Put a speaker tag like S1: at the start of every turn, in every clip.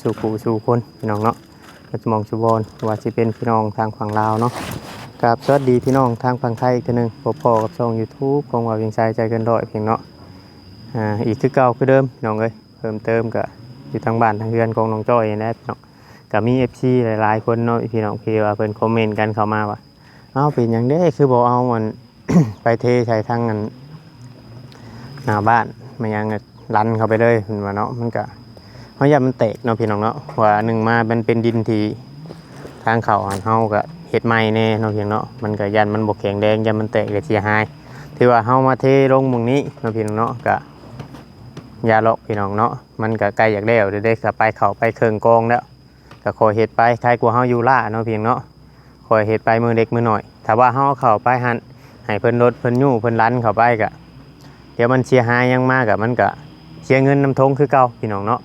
S1: สู่ผู้สู่คนพี่น้องเนาะก็จะมองสุบอลว่าสิเป็นพี่น้องทางฝั่งลาวเนาะกับสวัสดีพี่น้องทางฝั่งไทยอีกทีนึงพบพอกับช่อง YouTube ของว่าเพียงใจใจเกินร้อยเพียงเนาะอ่าอีกคือเก่าคือเดิมพี่น้องเอ้ยเพิ่มเติมก็อยู่ทางบ้านทางเรือนของน้องจ้อยนะพี่น้องก็มี FC หลายๆคนเนาะพี่น้องที่ว่าเพิ่นคอมเมนต์กันเข้ามาว่าเอ้าเป็นหยังเด้คือบ่เอามันไปเทใช้ทางนั้นหน้าบ้านมันยังลันเข้าไปเลยเห็นว่าเนาะมันก็ เพราะยามันเตกเนาะพี่น้องเนาะว่าหนึ่งมามันเป็นดินที่ทางเขาอันเฮาก็เฮ็ดใหม่แน่เนาะพี่น้องเนาะมันก็ยันมันบ่แข็งแรงยันมันแตกก็เสียหายที่ว่าเฮามาเทลงหมุงนี้เนาะพี่น้องเนาะก็อยาหรอกพี่น้องเนาะมันก็ใกล้อยากแล้วเดี๋ยวได้ก็ไปเข้าไปเครื่องกองแล้วก็ขอเฮ็ดไปใครกลัวเฮาอยู่ล่าเนาะพี่น้องเนาะขอเฮ็ดไปมือเด็กมือหน่อยถ้าว่าเฮาเข้าไปหันให้เพิ่นลดเพิ่นยู่เพิ่นรันเข้าไปกะเดี๋ยวมันเสียหายยังมากกะมันก็เสียเงินน้ำทงคือเก่าพี่น้องเนาะ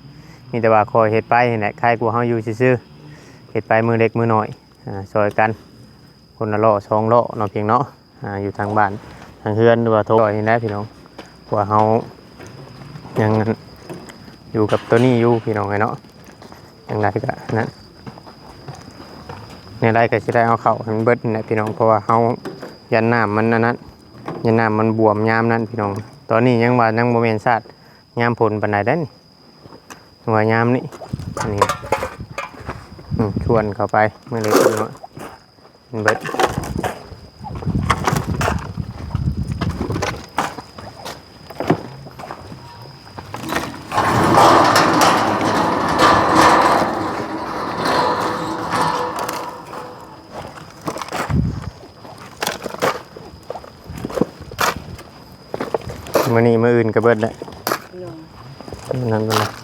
S1: มีแต่ว่าคอยเฮ็ดไปเนี่แหละใครกลัวเฮาอยู่ซื่อเฮ็ดไปมือเล็กมือหน้อยอ่าช่วยกันคนละล้อสองล้อเนาะเพียงเนาะอ่าอยู่ทางบ้านทางเฮือนหรือว่าโทรนี่และพี่น้องกว่าเฮายังอยู่กับตัวนี้อยู่พี่น้องไงเนาะอย่างไรก็นั้นในไรก็สิได้เอาเข้าให้มันเบิดนี่แหละพี่น้องเพราะว่าเฮายันน้ำมันนั้นยันน้ำมันบวมยามนั้นพี่น้อง ตอนนี้ยังว่ายังโมเมนซาดยามผลปันไดได้นี่ ว่ายามนี้อันนี้อืมชวนเข้าไปเมื่อเล็กน้อยมันเบิดมื่อนี้มื่ออื่นก็เบิดแหละนั่นก็เลย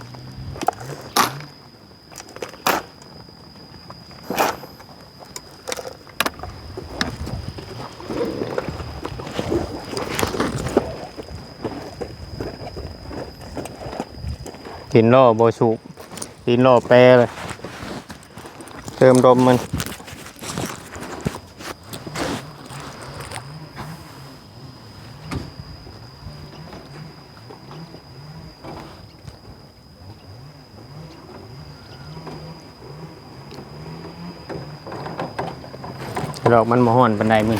S1: กินล่โบสูบกินล่อแปรเลยเติมลมมันดอกมันมห่อนบันไดมึง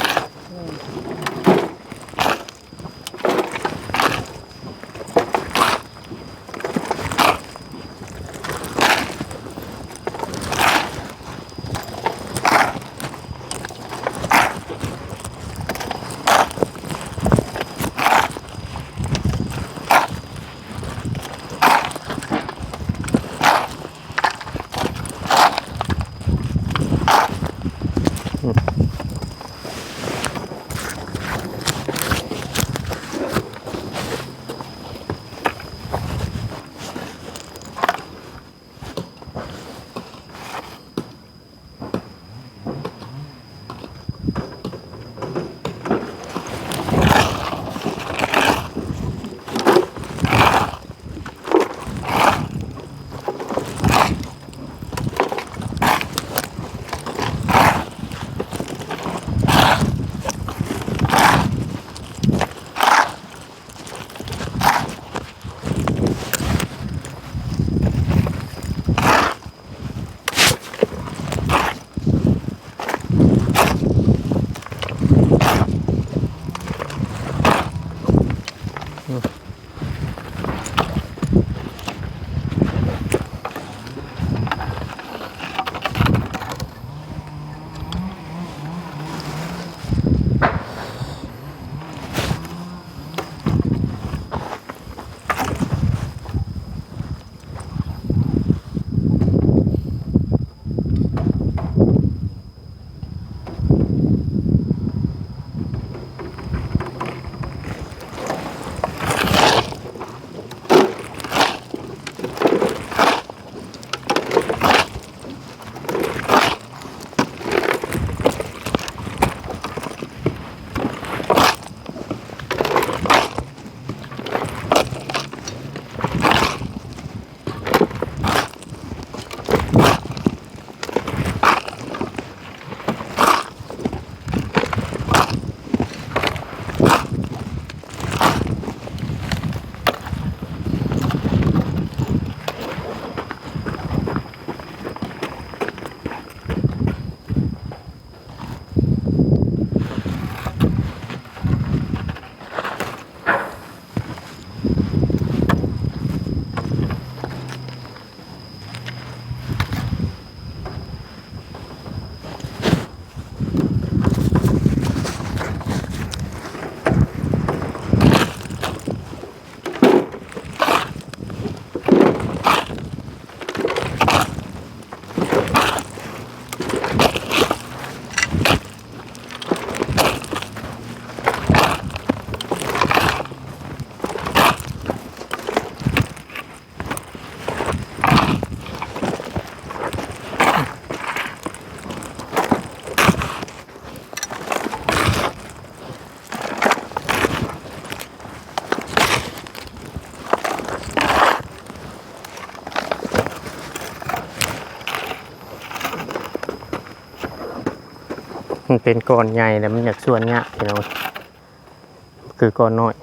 S1: เป็นก้อนใหญ่แล้วมันอยากส่วนเนี้ยพี่น้องคือก้อนน้อย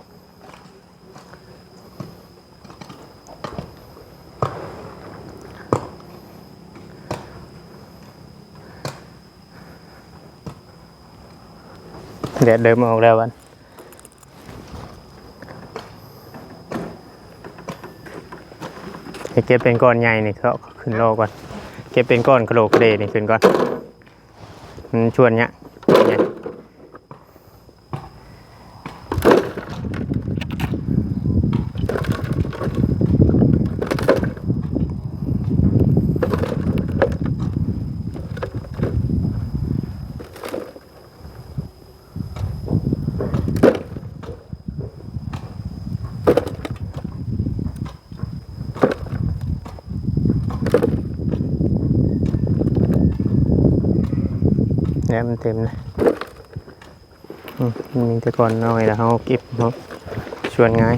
S1: แดดเดิมออกแล้ววันเก็บเป็นก้อนใหญ่นี่เขาขึ้นโลก่อน เก็บเป็นก้อนกระโหลกกระเดนี่ขึ้นก่อนมันชวนเนี้ย Yeah. เนี่ยมันเต็มนะมมันมีแต่ก่อนน้อยแล้วเขาเก็บเขาชวนง่าย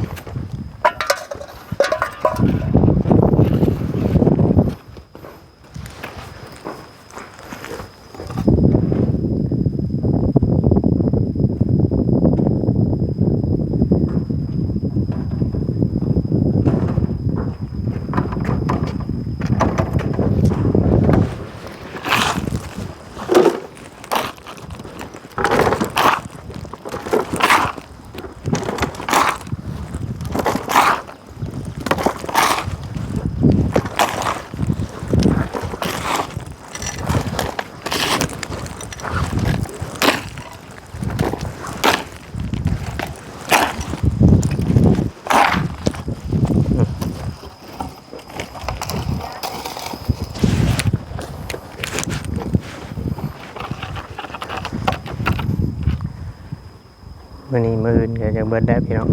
S1: ก็จะเบิดได้พี่น้อง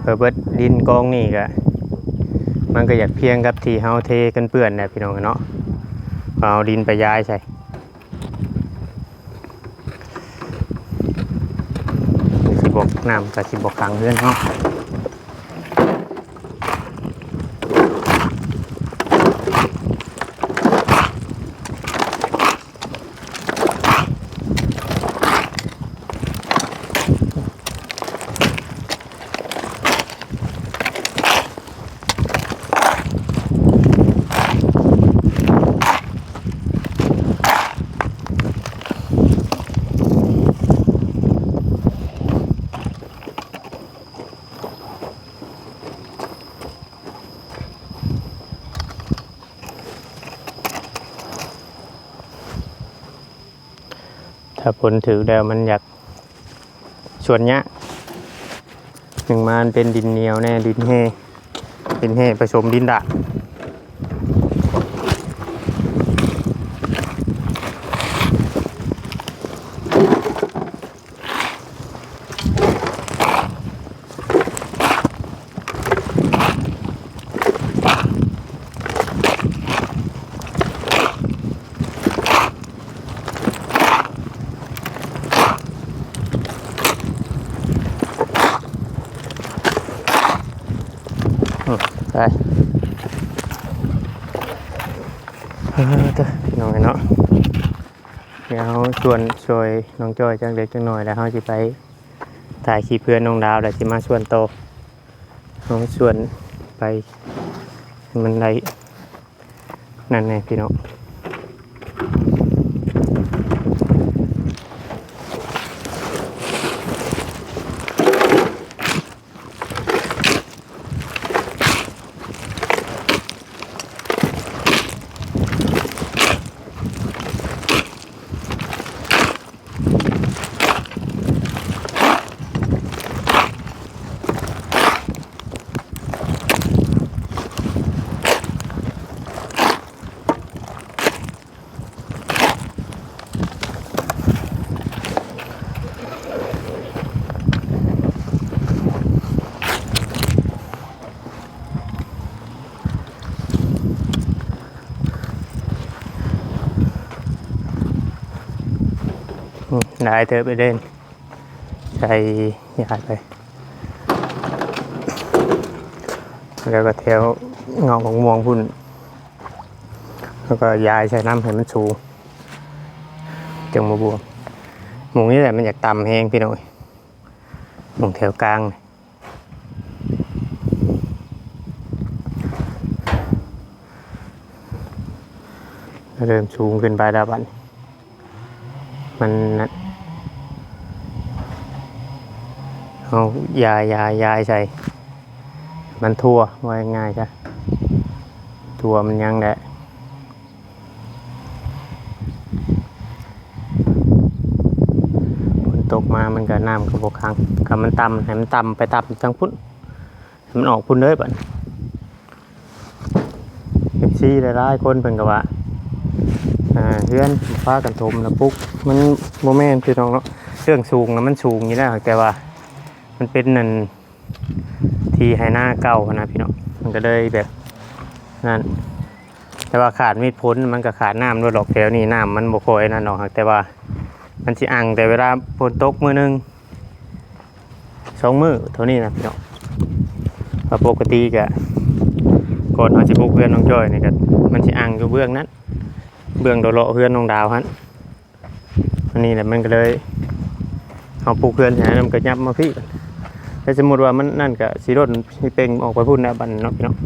S1: เพื่อเบิดดินกองนี่ก็มันก็อยากเพียงกับที่เฮาเทกันเปื้อนนะพี่น้องเนาะเอาดินไปย้ายใส่สิบกน้ำกับสิบกขังเพื่อนเนาะ ถือแล้วมันอยากชวนเนี้ยหนึ่งมันเป็นดินเหนียวแน่ดินแห่ดินแห่ผสมดินดาง เออเด้อพี่น้องเนาะเดี๋ยวเขาชวนช่วยน้องจอยจังเล็กจังหน่อยแล้วเขาจะไปถ่ายคลิปเพื่อนน้องดาวแล้วจะมาชวนโตน้องชวนไปมันไรนั่นไงพี่น้อง อืมได้เธอไปเล่นใส่ยาดไป แล้วก็แถวเงาของมวงพุ่น แล้วก็ยายใส่น้ำให้มันสูงจังมาบวมหมูนี่แหละมันอยากต่ำแห้งพี่หน้อยหมูแถวกลางเริ่มสูงขึ้นไปแล้วบัดนี้มันนั่น เอายายายายใส่ มันทั่วว่าง่ายจ้ะทั่วมันยังแหละฝนตกมามันก็น้ำก็บกค้างคำมันต่ำให้มันต่ำไปต่ำทางพุ่นให้มันออกพุ่นเลยบัดเอฟซีหลายๆคนเพิ่นก็ว่าอ่าเพื่อนฟ้ากันทมแล้วปุ๊กมันโมเมนต์พี่น้องเนาะเรื่องสูงนะมันสูงอยู่แล้วแต่ว่า มันเป็นนั่นที่ให้หน้าเก่านะพี่น้องมันก็เลยแบบนั่นแต่ว่าขาดมีดพ้นมันก็ขาดน้ำด้วยหรอกแถวนี้น้ำมันบ่ค่อยนั่นหรอกครับแต่ว่ามันสิอังแต่เวลาฝนตกมือหนึงสองมือเท่านี้นะพี่น้องพราะปกติก็ก่อนเขาสิปลูกเพื่อนน้องจ้อยนี่ก็มันสิอังอยู่เบื้องนั้น เบื้องโดดเละเพื่อนน้องดาวฮันอันนี้แหละมันก็เลยเอาปลูกเพื่อนใช่มันก็ยับมาพี่ ถ้าสมมติว่ามันนั่นก็สีรถสีเป่งออกไปพุ่นนะบันเนาะพี่เนาะ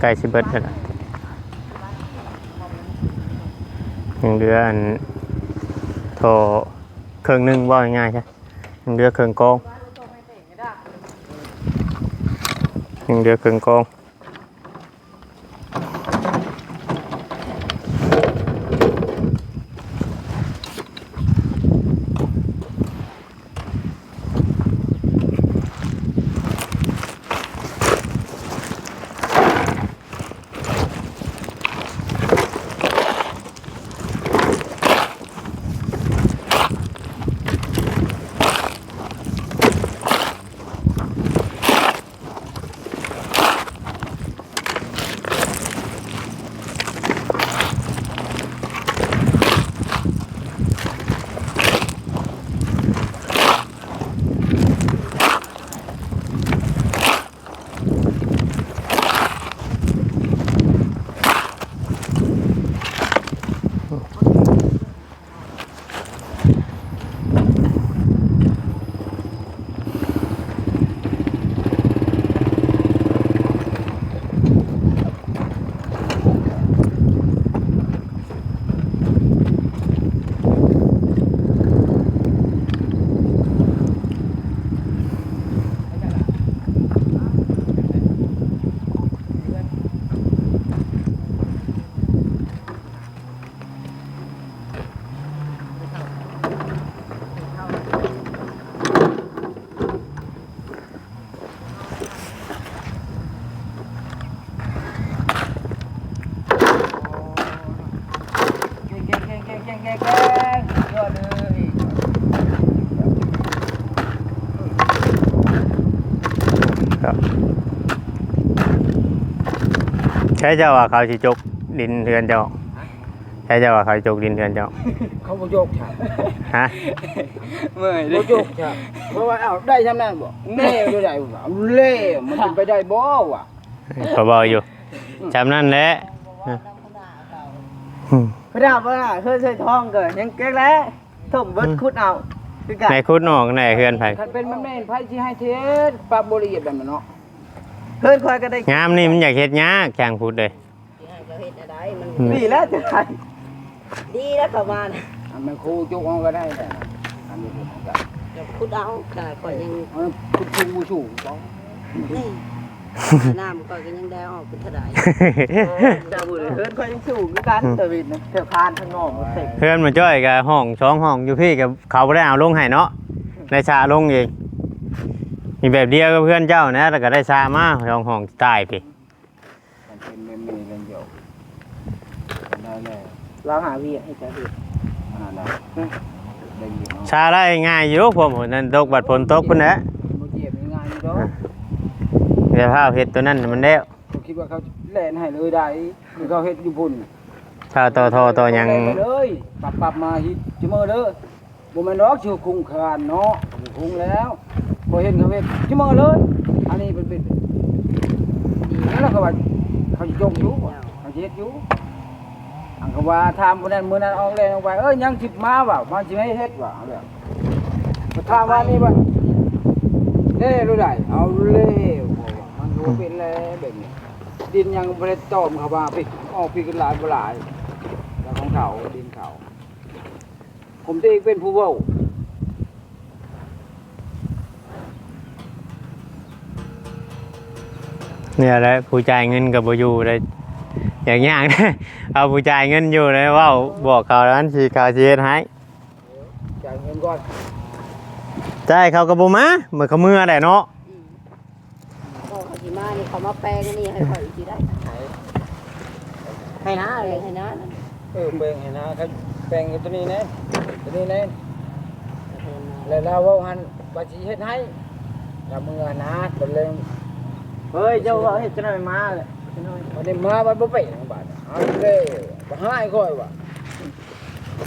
S1: ใกล้สิเบิดแล้วล่ะยังเหลือนโทอเครื่องหนึ่งว่าง่ายใช่ยังเหลือเครื่องกอง ยังเดือเครื่องกองครับใช่เจ้าว่าเขาสิจกดินเรือนเจ้าใช่เจ้าว่าเขาสิจกดินเรือนเจ้า
S2: เขาบ่โยกใช่
S1: ฮะ
S3: เมื่อยดิ
S2: บ่โยกใช่เพราะว่าเอ้าได้ทำนั้นบ่แน่อยู่ได้บ่เอาเล่มันเป็นไปได้บ่วะ
S1: ก็บอกอยู่จำนั่นแหละอืม
S3: พระดาพระดาเคยใส่ทองเกิดยังเก๊กแล้วถมเบิดคุดเอาคือกัน
S1: ในคุดนอกในเฮือนไผ
S2: คันเป็นมันแม่นไผสิให้เทศปรับบ่ละเอียดแบบนั้นเนาะ
S3: เพิ่นคอยก็ได้
S1: งามนี่มันอยากเฮ็ดยากจ้างพูดเลย
S4: ก็เฮ็ดอะไรมัน
S1: อืม
S3: ดีแล้วจะได้
S4: ดีแล้วประมาณ
S2: อันมันครูจุกเอาก็ได้แต่อันนี้ผมก็
S4: เดี๋ยวคุดเอาแต่ก็ยัง
S2: เออคุณครูชูบ่
S4: นี่น้ำก็ยังได้ออกเป็นเท่าไหร่
S3: จะบุญเพิ่นคอยยังสูงคือกันตะวินนะเถือพานข้างนอกมันเต็ม
S1: เพื่อนมาจ้อยกับห้องสองห้องอยู่พี่กับเขาบ่ได้เอาลงให้เนาะได้ชาลงเอง มีแบบเดียวกับเพื่อนเจ้านะแล้วก็ได้ชามาสองห้องใต้พี่
S2: มันเป็นแม่มีเรื่องเดียวได้แน่
S3: เราหาวีให้จะดี
S2: อันนั้นนะได้ยินเนาะ
S1: ชาได้ง่ายอยู่ผมนั่นตกบัดฝนตกพุ่นแหละ
S2: บ่เจ็บง่ายๆนี่ดอก
S1: เดี๋ยวพาเอาเฮ็ดตัวนั้นมันแล้ว
S2: เขาคิดว่าเขาเล่นให้เลยได้คือเขาเฮ็ดอยู่พุ่น
S1: ชาต่อทอต่อหยัง
S2: เล่นไปเลยปรับปรับมาฮิตจุมื้อเด้อบ่แม่นดอกชื่อคุ้งคานเนาะคุ้งแล้ว บ่เห็นเขาเฮ็ดที่มือเลย อันนี้เป็นเป็นดีแล้วก็ว่าเขาสิจงอยู่เขาสิเฮ็ดอยู่อันก็ว่าถามคนนั้นมือนั้นออกแรงออกไปเอ้ยยังสิมาว่ะมันสิให้เฮ็ดว่ะเอาแล้วก็ถามว่านี่ว่าเด้รู้ได้เอาเล่มันรู้เป็นแล้วแบบนี้ดินยังบ่ได้ต้มเขาว่าพี่ออกพี่กันหลายบหลายแล้วของเขาดินเขาผมตัวเองเป็นผู้เว้า
S1: เนี่ยแหละผู้จ่ายเงินกับบ่อยู่เลยอย่างยากเอาผู้จ่ายเงินอยู่เลยเว่าบอกเขาแล้วนั้นสิเขาสิเฮ็ดให้
S2: จ่ายเงินก่อน
S1: จ่ายเขาก็บ่มาเหมือนเขามือได้เนาะ
S4: ก็เขาสิมานี่เขามาแปลงอันนี่ให้ข่อยสิได้
S3: ให้นะ
S4: แปล
S3: เลย
S4: งให้นะ
S2: เออแบ่งให้นะครับแบ่งตัวนี้นะตัวนี้นะแล้วเราเว่าหันว่าสิเฮ็ดให้เรามือนะตัวเล่ง
S3: เฮ้ยเจ้าว่าเฮ็ดจะหน่อยมาเลยจะหน่อย
S2: วันนี้มาวันบ่ไปทางบ้านเอาเร็วบ่หายค่อยว่ะ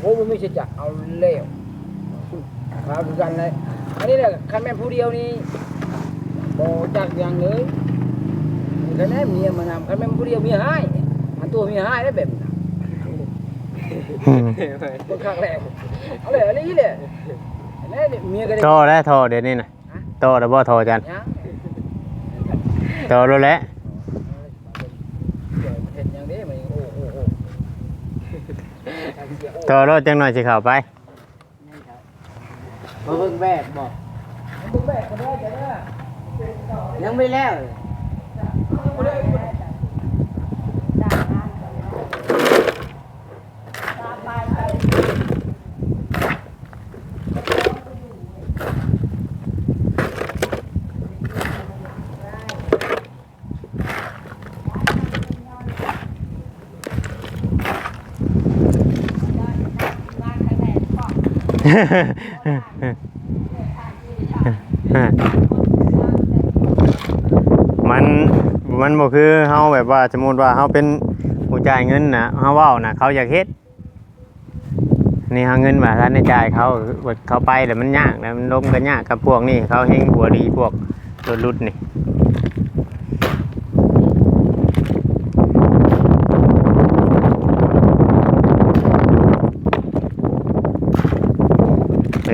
S2: ผมบ่มีสิจักเอาเร็วมาคือกันเลยอันนี้แหละคันแม่นผู้เดียวนี่บ่จักอย่างเลยคันแม่เมียมานำคันแม่นผู้เดียวเมียหายอันตัวเมียหายได้แบบนั้น
S1: อืม
S2: บนข้างแรกเอาเลยเอะไรเลยนี่นี่เมียก็ได้
S1: โทรแล้วโทรเดี๋ยวนี้น่ะโทรแล้วบ่โทรจัน
S2: ยัง
S1: โทรรู้แล้ว
S2: เห็นอย่างนี้มันโอ้โอ้โอ้
S1: โทรรถจังหน่อยสิเข้าไป
S3: มาเบิ่งแบบบ่
S2: มึงแบกก็ได้จะได้
S3: ยังไม่แล้ว
S1: มันมันบ่คือเฮาแบบว่าสมมติว่าเฮาเป็นผู้จ่ายเงินนะเฮาเว้านะเขาอยากเฮ็ดนี่เฮาเงินมาท่านได้จ่ายเขาเขาไปแล้วมันยากแล้วมันล้มกันยากกับพวกนี้เขาเฮงหัวดีพวกรถรุดนี่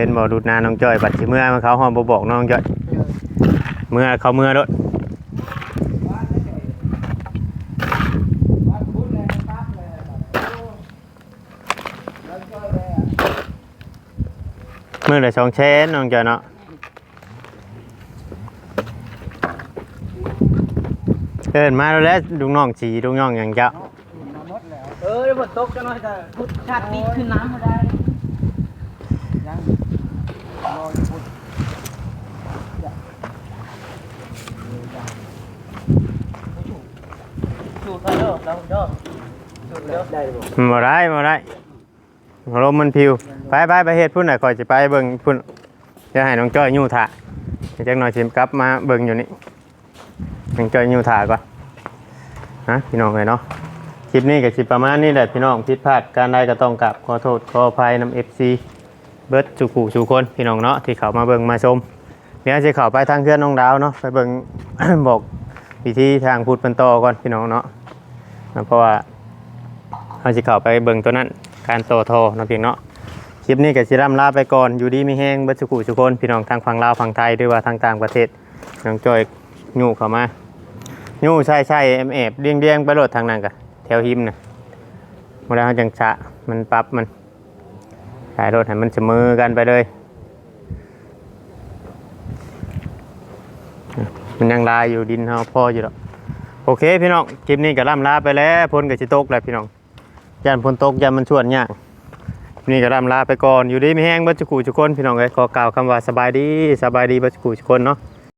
S1: นบ่ดูดนาน้องจ้อยบัดสิเมื่อมันเขาห้องบ่บอกน้องจ้อยเมื่อเขาเมื่อรถเมื่อไรสองเชนน้องจอยเนาะเอินมาแล้วแหล้วลุงน้องสีลุงน้องอย่างเจ้า
S3: เออเดี๋ยวฝนตกจะหน่อยแต่พุทธชาตินี้ขึ้นน้ำมาได้
S2: ยังรออยู่พุ่น
S3: สูตรเด้อเราเด้อ สูตรเด้อได้บ่
S1: มาได้มาได้ลมมันพิว ไปไปไปเฮ็ดพุ่นน่ะคอยจะไปเบิ่งพุ่นจะให้น้องจ้อยยู่ถ่าเดี๋ยวจักหน่อยสิกลับมาเบิ่งอยู่นี่น้องจ้อยยู่ถ่าก่อนนะพี่น้องเลยเนาะคลิปนี้กับชิปประมาณนี้แหละพี่น้องผิดพลาดการใดก็ต้องกลับขอโทษขออภัยนำเอฟซีเบิร์ดสุขุสุคนพี่น้องเนาะที่เขามาเบิ่งมาชมเดี๋ยวจะเข้าไปทางเพื่อนน้องดาวเนาะไปเบิ่งบอกวิธีทางพูดเป็นต่อก่อนพี่น้องเนาะเพราะว่า เราจะเข้าไปเบิ่งตัวนั้น การโตโทอเนาะพี่น้องเนาะคลิปนี้กับสิรัมลาไปก่อน อยู่ดีมีแห้งเบิดสุขุสุคน พี่น้องทางฝั่งลาวฝั่งไทยหรือว่าทางต่างประเทศน้องจอยยู่เข้ามายู่ใช่ใช่เอ็มเอฟเดียงเดียงไปโหลดทางนั้นกันแถวหิมนะเวลาเขาจังชะมันปรับมันสายรถให้มันเสมอกันไปเลย มันยังลายอยู่ดินเขาพ่ออยู่แล้วโอเคพี่น้องคลิปนี้ก็ล่ำลาไปแล้วพ้นกับชิตกแล้วพี่น้อง ยันพนตกยันมันชวนยากคลิปนี่ก็รำลาไปก่อนอยู่ดีไม่แห้งเบัจจุกูจุกคนพี่น้องเลยขอกล่าวคำว่าสบายดีสบายดีเบัจจุกูจุกคนเนาะ